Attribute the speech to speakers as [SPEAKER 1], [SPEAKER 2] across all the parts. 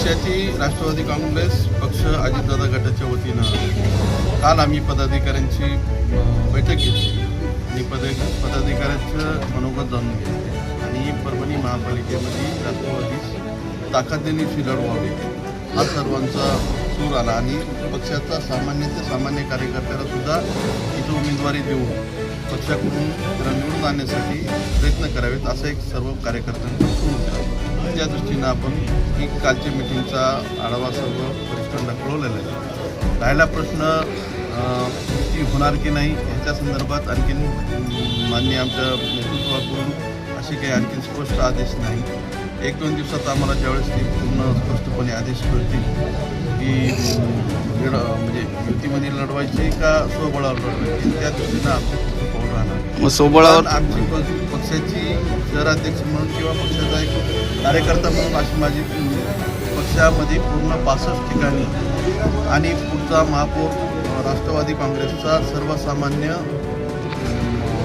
[SPEAKER 1] पक्षाची राष्ट्रवादी काँग्रेस पक्ष अजितदादा गटाच्या वतीनं काल आम्ही पदाधिकाऱ्यांची बैठक घेतली. आणि पद पदाधिकाऱ्यांचं मनोगत जाणून घेतले. आणि परभणी महापालिकेमध्ये राष्ट्रवादी ताकदीने लढ व्हावी. हा सर्वांचा सूर आला. आणि पक्षाचा सामान्य ते सामान्य कार्यकर्त्याला सुद्धा इथं उमेदवारी देऊन पक्षाकडून निवडून आणण्यासाठी प्रयत्न करावेत असं एक सर्व कार्यकर्त्यांचा सूर होता. त्या दृष्टीनं आपण ही कालच्या मिटिंगचा आढावा सर्व वरिष्ठांना कळवलेला आहे. राहिला प्रश्न ती होणार की नाही ह्याच्या संदर्भात आणखीन मान्य आमच्या नेतृत्वाकडून असे काही आणखीन स्पष्ट आदेश नाही. एक दोन दिवसात आम्हाला ज्यावेळेस ते पूर्ण स्पष्टपणे आदेश कळतील की लढ म्हणजे युतीमध्ये लढवायची का स्वबळावर लढवायची त्या दृष्टीनं पुढचं पाऊल राहणार
[SPEAKER 2] मग सोबळावर
[SPEAKER 1] पण आमची पक्षाची शहराध्यक्ष म्हणून किंवा पक्षाचा एक कार्यकर्ता म्हणून अशी माझी पक्षामध्ये पूर्ण पासष्ट ठिकाणी आणि पुढचा महापौर राष्ट्रवादी काँग्रेसचा सर्वसामान्य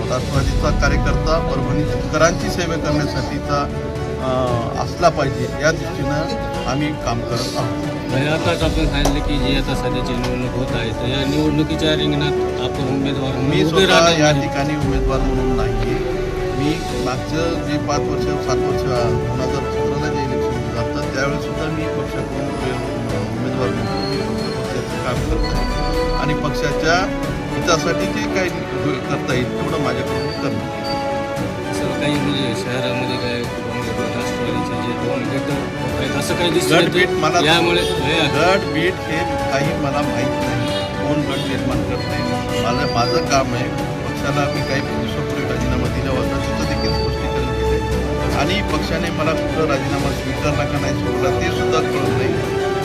[SPEAKER 1] राष्ट्रवादीचा कार्यकर्ता परभणीकरांची सेवा करण्यासाठीचा असला पाहिजे या दृष्टीनं आम्ही काम करत आहोत
[SPEAKER 3] आताच आपण सांगितलं की जी आता सध्याची निवडणूक होत आहे तर या निवडणुकीच्या रिंगणात आपण उमेदवार
[SPEAKER 1] मी
[SPEAKER 3] राहणार
[SPEAKER 1] या. ठिकाणी उमेदवार म्हणून नाही मी मागचं जे पाच वर्ष सात वर्ष दोन हजार सतराला जे इलेक्शन झालं त्यावेळेस सुद्धा मी पक्षाकडून उमे- उमेदवार म्हणून मी पक्षाचं काम करत आणि पक्षाच्या हितासाठी जे काही करता येईल तेवढं माझ्याकडून करणार
[SPEAKER 3] असं काही म्हणजे शहरामध्ये काय राष्ट्रवादीचे जे दोन गट आहेत असं काही दिसत
[SPEAKER 1] बीट मला.
[SPEAKER 3] यामुळे हे
[SPEAKER 1] गट बीट हे काही मला माहीत नाही. कोण गट निर्माण करते मला माझं काम आहे पक्षाला मी काही दिवसापूर्वी पक्षाने मला कुठं राजीनामा स्वीकारला का नाही स्वीकारला ते सुद्धा कळत नाही.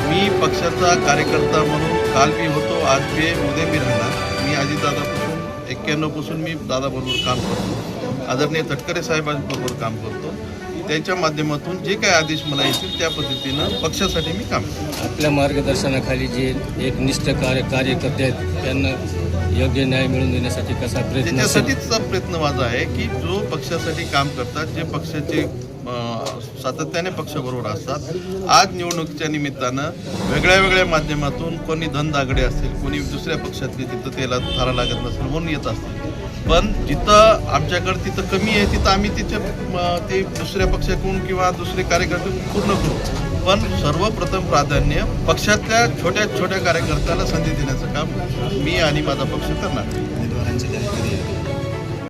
[SPEAKER 1] मी पक्षाचा कार्यकर्ता म्हणून काल मी होतो आज मी उद्या मी राहणार. मी अजितदादापासून एक्क्याण्णवपासून मी दादाबरोबर काम करतो. आदरणीय तटकरे साहेबांबरोबर काम करतो. त्यांच्या माध्यमातून जे काही आदेश मला येतील त्या पद्धतीनं पक्षासाठी मी काम करतो.
[SPEAKER 3] आपल्या मार्गदर्शनाखाली जे एक निष्ठ कार्य कार्यकर्ते आहेत त्यांना योग्य न्याय मिळवून देण्यासाठी कसा प्रयत्न?
[SPEAKER 1] त्याच्यासाठीच प्रयत्न माझा आहे की जो पक्षासाठी काम करतात जे पक्षाचे सातत्याने पक्षाबरोबर असतात. आज निवडणुकीच्या निमित्तानं वेगळ्या वेगळ्या माध्यमातून कोणी धनदागडे असतील कोणी दुसऱ्या पक्षातले तिथं त्याला थारा लागत नसेल म्हणून येत असतील. पण जिथं आमच्याकडे तिथं कमी आहे तिथं आम्ही तिथे ते दुसऱ्या पक्षाकडून किंवा दुसरे कार्यकर्ते पूर्ण करू. पण सर्वप्रथम प्राधान्य पक्षातल्या छोट्या छोट्या कार्यकर्त्याला संधी देण्याचं काम मी आणि माझा पक्ष करणार.